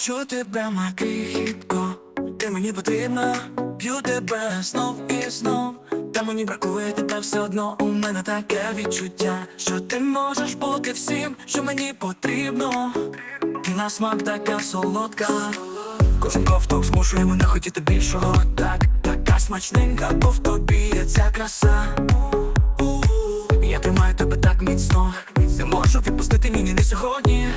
Чую тебе, моя крихітко, ти мені потрібна, п'ю тебе знов і знов. Та мені бракує тебе все одно. У мене таке відчуття, що ти можеш бути всім, що мені потрібно. На смак така солодка. Кожен ковток змушує мене хотіти більшого. Так, така смачненька, бо в тобі є ця краса. Я тримаю тебе так міцно. Не можу відпустити ні, ні, не сьогодні.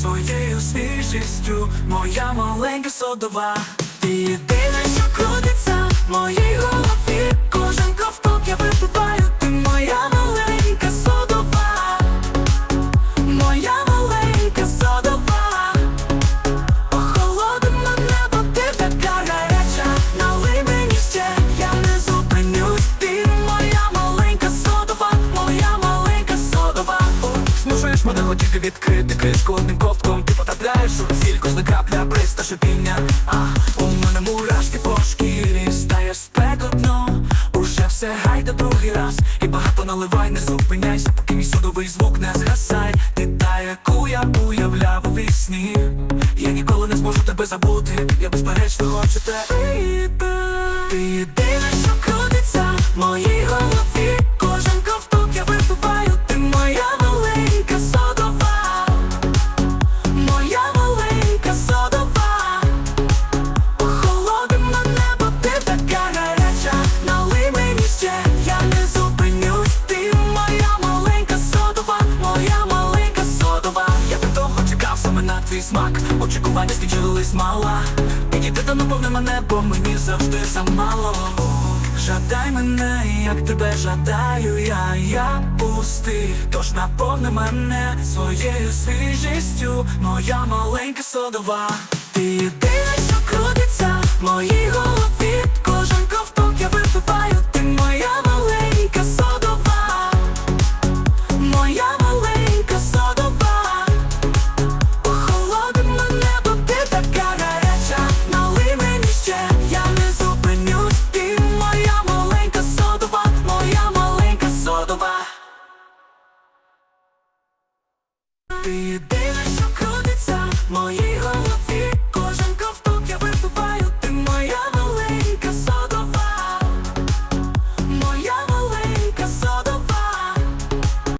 Своєю свіжістю. Моя маленька содова. Ти єдина, що крутиться в моїй голові. Змушуєш мене відкрити кришку одним ковтком. Ти потрапляєш у ціль, кожна крапля бриста шипіння. А у мене мурашки по шкірі. Стає спекотно. Уже все гайда другий раз. І багато наливай, не зупиняйся Поки мій судовий звук не згасай. Ти та, яку я уявляв у вісні. Я ніколи не зможу тебе забути. Я безперечно хочу тебе Ти єдине, що крутиться в моїй голові твій смак. Очікування скінчились мала Підійди та наповни мене, бо мені завжди замало. Жадай мене, як тебе жадаю я, я пустий Тож наповни мене своєю свіжістю. Моя маленька содова Ти єдине, що крутиться в моїй голові Ти єдине, що крутиться в моїй